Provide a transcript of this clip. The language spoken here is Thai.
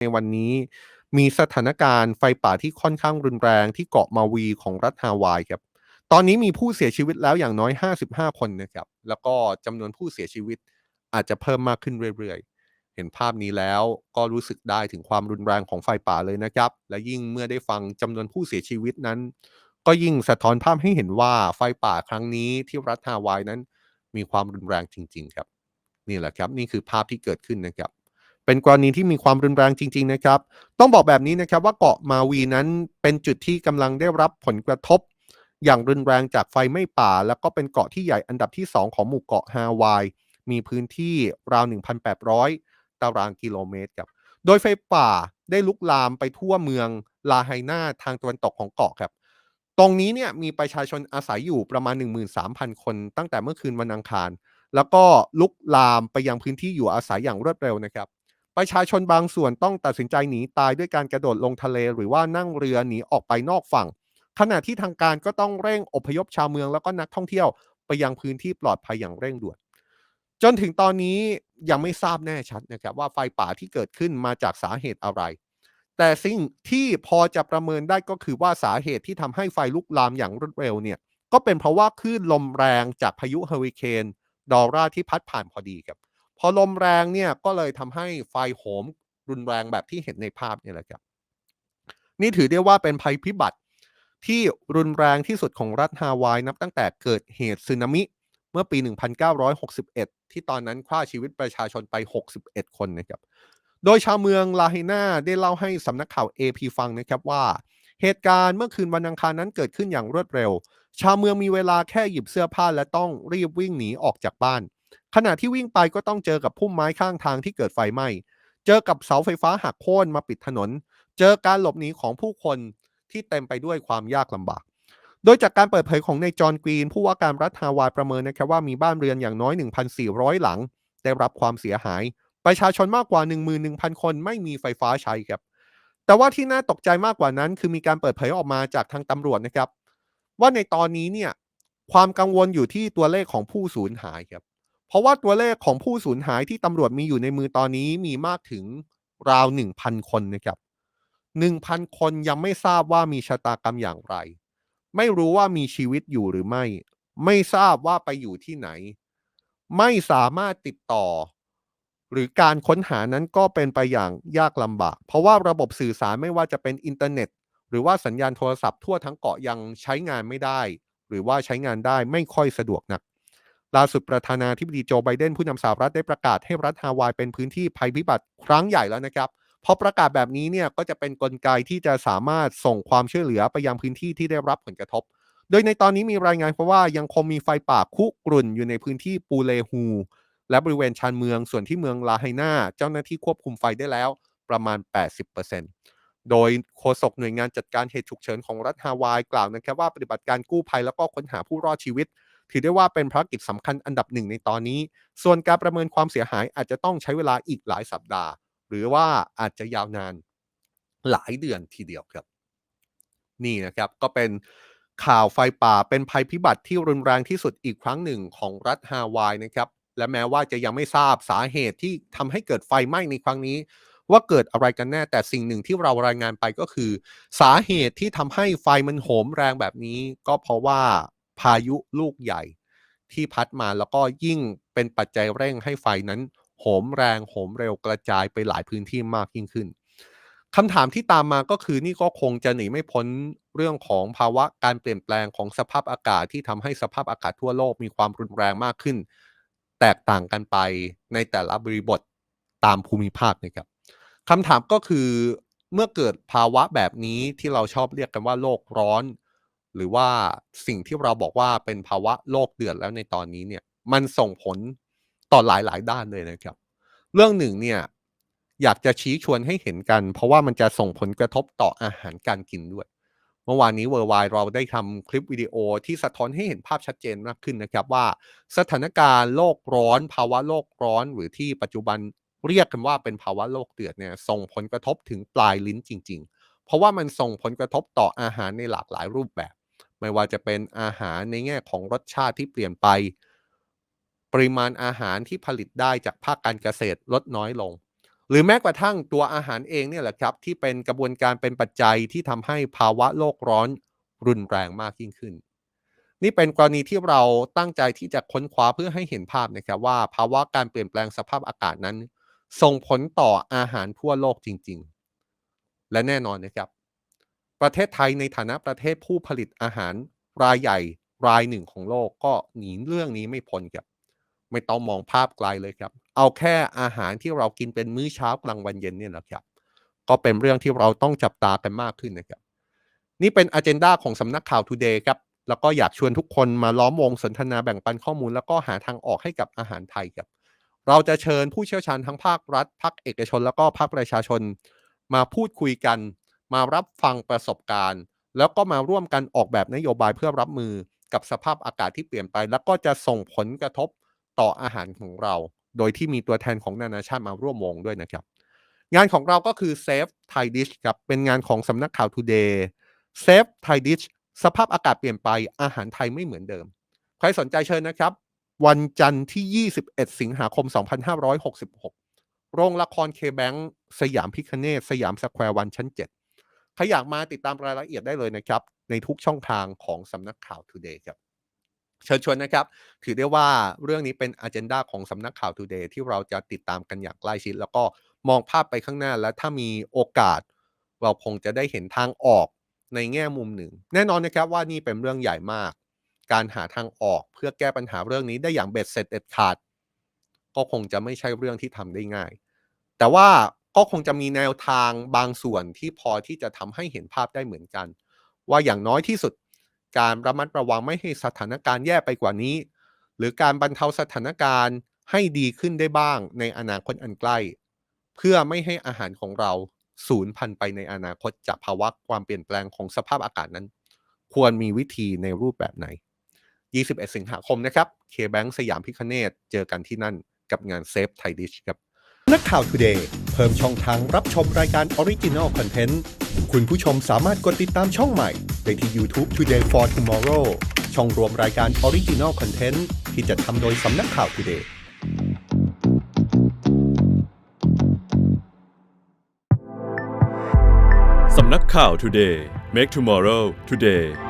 ในวันนี้มีสถานการณ์ไฟป่าที่ค่อนข้างรุนแรงที่เกาะมาวีของรัฐฮาวายครับ ตอนนี้มีผู้เสียชีวิตแล้วอย่างน้อย 55 คนนะครับ แล้วก็จำนวนผู้เสียชีวิตอาจจะเพิ่มมากขึ้นเรื่อยๆ เห็นภาพนี้แล้วก็รู้สึกได้ถึงความรุนแรงของไฟป่าเลยนะครับ และยิ่งเมื่อได้ฟังจำนวนผู้เสียชีวิตนั้น ก็ยิ่งสะท้อนภาพให้เห็นว่าไฟป่าครั้งนี้ที่รัฐฮาวายนั้น มีความรุนแรงจริง ๆ ครับ นี่แหละครับ นี่คือภาพที่เกิดขึ้นนะครับ เป็นกรณีที่มีความรุนแรงจริง ๆ นะครับ ต้องบอกแบบนี้นะครับว่าเกาะมาวีนั้นเป็นจุดที่กำลังได้รับผลกระทบ อย่างรุนแรงจากไฟไหม้ป่า แล้วก็เป็นเกาะที่ใหญ่อันดับที่ 2 ของหมู่เกาะฮาวาย มีพื้นที่ราว 1,800 ตารางกิโลเมตรครับ โดยไฟป่าได้ลุกลามไปทั่วเมืองลาไฮนาทางตะวันตกของเกาะครับตรงนี้เนี่ยมีประชาชนอาศัยอยู่ประมาณ 13,000 คนตั้งแต่เมื่อคืนวันอังคาร แล้วก็ลุกลามไปยังพื้นที่อยู่อาศัยอย่างรวดเร็วนะครับ ประชาชนบางส่วนต้องตัดสินใจหนีตายด้วยการกระโดดลงทะเล หรือว่านั่งเรือหนีออกไปนอกฝั่ง ขณะที่ทางการก็ต้องเร่งอพยพชาวเมืองแล้วก็นักท่องเที่ยวไปยังพื้นที่ปลอดภัยอย่างเร่งด่วน จนถึงตอนนี้ยังไม่ทราบแน่ชัดนะครับว่าไฟป่าที่เกิดขึ้นมาจากสาเหตุอะไร แต่สิ่งที่พอจะประเมินได้ก็คือว่าสาเหตุที่ทำให้ไฟลุกลามอย่างรวดเร็วเนี่ยก็เป็นเพราะว่าคลื่นลมแรงจากพายุเฮอริเคนดอร่าที่พัดผ่านพอดีครับ พอลมแรงเนี่ยก็เลยทำให้ไฟโหมรุนแรงแบบที่เห็นในภาพนี่แหละครับนี่ถือได้ว่าเป็นภัยพิบัติที่รุนแรงที่สุดของรัฐฮาวายนับตั้งแต่เกิดเหตุสึนามิเมื่อปี 1961 ที่ตอนนั้นฆ่าชีวิตประชาชนไป 61 คนนะครับ โดยชาวเมืองลาเฮนาได้เล่าให้สำนักข่าว AP ฟังนะครับว่า เหตุการณ์เมื่อคืนวันอังคารนั้นเกิดขึ้นอย่างรวดเร็ว ชาวเมืองมีเวลาแค่หยิบเสื้อผ้าและต้องรีบวิ่งหนีออกจากบ้าน ขณะที่วิ่งไปก็ต้องเจอกับพุ่มไม้ข้างทางที่เกิดไฟไหม้ เจอกับเสาไฟฟ้าหักโค่นมาปิดถนน เจอการหลบหนีของผู้คนที่เต็มไปด้วยความยากลำบาก โดยจากการเปิดเผยของนายจอห์นกรีน ผู้ว่าการรัฐฮาวายประเมินนะครับว่ามีบ้านเรือนอย่างน้อย 1,400 หลัง ได้รับความเสียหาย ประชาชนมากกว่า 11,000 คนไม่มีไฟฟ้าใช้ครับ แต่ว่าที่น่าตกใจมากกว่านั้น คือมีการเปิดเผยออกมาจากทางตำรวจนะครับ ว่าในตอนนี้เนี่ยความกังวลอยู่ที่ตัวเลขของผู้สูญหายครับ เพราะว่าตัวเลขของผู้สูญหายที่ตำรวจมีอยู่ในมือตอนนี้มีมากถึงราว 1,000 คนนะครับ 1,000 คนยังไม่ทราบว่ามีชะตากรรมอย่างไร ไม่รู้ว่ามีชีวิตอยู่หรือไม่ ไม่ทราบว่าไปอยู่ที่ไหน ไม่สามารถติดต่อ หรือการค้นหานั้นก็เป็นไปอย่างยากลำบาก เพราะว่าระบบสื่อสารไม่ว่าจะเป็นอินเทอร์เน็ต หรือว่าสัญญาณโทรศัพท์ทั่วทั้งเกาะยังใช้งานไม่ได้ หรือว่าใช้งานได้ไม่ค่อยสะดวกนัก ล่าสุดประธานาธิบดีโจไบเดนผู้นำสหรัฐได้ประกาศให้รัฐฮาวายเป็นพื้นที่ภัยพิบัติครั้งใหญ่แล้วนะครับพอประกาศแบบนี้เนี่ยก็จะเป็นนกลไกที่จะสามารถส่งความช่วยเหลือไปยังพื้นที่ที่ได้รับผลกระทบ โดยในตอนนี้มีรายงานเพราะว่ายังคงมีไฟป่าคุกรุ่นอยู่ในพื้นที่ปูเลฮู และบริเวณชานเมืองส่วนที่เมืองลาไฮนาเจ้าหน้าที่ควบคุมไฟได้แล้วประมาณ 80%โดยโฆษกหน่วยงานจัดการเหตุฉุกเฉินของรัฐฮาวายกล่าวนะครับว่าปฏิบัติการกู้ภัยแล้วก็ค้นหาผู้รอดชีวิต ถือได้ว่าเป็นภารกิจสำคัญอันดับหนึ่งในตอนนี้ ส่วนการประเมินความเสียหายอาจจะต้องใช้เวลาอีกหลายสัปดาห์ หรือว่าอาจจะยาวนานหลายเดือนทีเดียวครับ นี่นะครับก็เป็นข่าวไฟป่าเป็นภัยพิบัติที่รุนแรงที่สุดอีกครั้งหนึ่งของรัฐฮาวายนะครับ และแม้ว่าจะยังไม่ทราบสาเหตุที่ทำให้เกิดไฟไหม้ในครั้งนี้ ว่าเกิดอะไรกันแน่ แต่สิ่งหนึ่งที่เรารายงานไปก็คือ สาเหตุที่ทำให้ไฟมันโหมแรงแบบนี้ ก็เพราะว่า พายุลูกใหญ่ที่พัดมาแล้วก็ยิ่งเป็นปัจจัยเร่งให้ไฟนั้นโหมแรงโหมเร็วกระจายไปหลายพื้นที่มากยิ่งขึ้นคำถามที่ตามมาก็คือนี่ก็คงจะหนีไม่พ้นเรื่องของภาวะการเปลี่ยนแปลงของสภาพอากาศที่ทำให้สภาพอากาศทั่วโลกมีความรุนแรงมากขึ้น แตกต่างกันไปในแต่ละบริบทตามภูมิภาคนะครับคำถามก็คือเมื่อเกิดภาวะแบบนี้ที่เราชอบเรียกกันว่าโลกร้อน หรือว่าสิ่งที่เราบอกว่าเป็นภาวะโลกเดือดแล้วในตอนนี้เนี่ยมันส่งผลต่อหลายๆ ด้านเลยนะครับ เรื่องหนึ่งเนี่ยอยากจะชี้ชวนให้เห็นกัน เพราะว่ามันจะส่งผลกระทบต่ออาหารการกินด้วย เมื่อวานนี้เวอร์ไวเราได้ทำคลิปวิดีโอที่สะท้อนให้เห็นภาพชัดเจนมากขึ้นนะครับว่า สถานการณ์โลกร้อน ภาวะโลกร้อน หรือที่ปัจจุบันเรียกกันว่าเป็นภาวะโลกเดือดเนี่ยส่งผลกระทบถึงปลายลิ้นจริง ๆ เพราะว่ามันส่งผลกระทบต่ออาหารในหลากหลายรูปแบบ ไม่ว่าจะเป็นอาหารในแง่ของรสชาติที่เปลี่ยนไป ปริมาณอาหารที่ผลิตได้จากภาคการเกษตรลดน้อยลง หรือแม้กระทั่งตัวอาหารเองเนี่ยแหละครับ ที่เป็นกระบวนการเป็นปัจจัยที่ทำให้ภาวะโลกร้อนรุนแรงมากยิ่งขึ้น นี่เป็นกรณีที่เราตั้งใจที่จะค้นคว้าเพื่อให้เห็นภาพนะครับว่า ภาวะการเปลี่ยนแปลงสภาพอากาศนั้น ส่งผลต่ออาหารทั่วโลกจริง ๆ และแน่นอนนะครับ ประเทศไทยในฐานะประเทศผู้ผลิตอาหารรายใหญ่รายหนึ่งของโลกก็หนีเรื่องนี้ไม่พ้นครับ ไม่ต้องมองภาพไกลเลยครับ เอาแค่อาหารที่เรากินเป็นมื้อเช้ากลางวันเย็นเนี่ยแหละครับ ก็เป็นเรื่องที่เราต้องจับตากันมากขึ้นนะครับ นี่เป็นอ g e n d a ของสำนักข่าว Today ครับ แล้วก็อยากชวนทุกคนมาล้อมวงสนทนาแบ่งปันข้อมูล แล้วก็หาทางออกให้กับอาหารไทยครับ เราจะเชิญผู้เชี่ยวชาญทั้งภาครัฐภาคเอกชน แล้วก็ภาคประชาชนมาพูดคุยกัน มารับฟังประสบการณ์ แล้วก็มาร่วมกันออกแบบนโยบายเพื่อรับมือกับสภาพอากาศที่เปลี่ยนไป แล้วก็จะส่งผลกระทบต่ออาหารของเรา โดยที่มีตัวแทนของนานาชาติมาร่วมวงด้วยนะครับ งานของเราก็คือ Save Thai Dish ครับเป็นงานของสำนักข่าว Today Save Thai Dish สภาพอากาศเปลี่ยนไปอาหารไทยไม่เหมือนเดิม ใครสนใจเชิญนะครับ วันจันทร์ที่ 21 สิงหาคม 2566 โรงละครเคแบงสยามพิคเนตสยามสแควร์วันชั้น 7 ครอยากมาติดตามรายละเอียดได้เลยนะครับ ในทุกช่องทางของสำนักข่าว Today ครับเชิญชวนนะครับ ถือได้ว่าเรื่องนี้เป็นอ g e n d a ของสำนักข่าว Today ที่เราจะติดตามกันอย่างใกล้ชิด แล้วก็มองภาพไปข้างหน้าและถ้ามีโอกาส เราคงจะได้เห็นทางออกในแง่มุมหนึ่ง แน่นอนนะครับว่านี่เป็นเรื่องใหญ่มาก การหาทางออกเพื่อแก้ปัญหาเรื่องนี้ได้อย่างเบ็ดเสร็จเด็ดขาด ก็คงจะไม่ใช่เรื่องที่ทำได้ง่าย แต่ว่า ก็คงจะมีแนวทางบางส่วนที่พอที่จะทำให้เห็นภาพได้เหมือนกัน ว่าอย่างน้อยที่สุด การระมัดระวังไม่ให้สถานการณ์แย่ไปกว่านี้ หรือการบรรเทาสถานการณ์ให้ดีขึ้นได้บ้างในอนาคตอันใกล้ เพื่อไม่ให้อาหารของเราสูญพันธุ์ไปในอนาคตจากภาวะความเปลี่ยนแปลงของสภาพอากาศนั้น ควรมีวิธีในรูปแบบไหน 21 สิงหาคมนะครับเคแบงสยามพิคเนตเจอกันที่นั่นกับงานเซฟไทยดิชครับ นักข่าว Today เพิ่มช่องทางรับชมรายการ Original Content คุณผู้ชมสามารถกดติดตามช่องใหม่ได้ที่ YouTube Today for Tomorrow ช่องรวมรายการ Original Content ที่จะทำโดยสำนักข่าว Today สำนักข่าว Today Make Tomorrow Today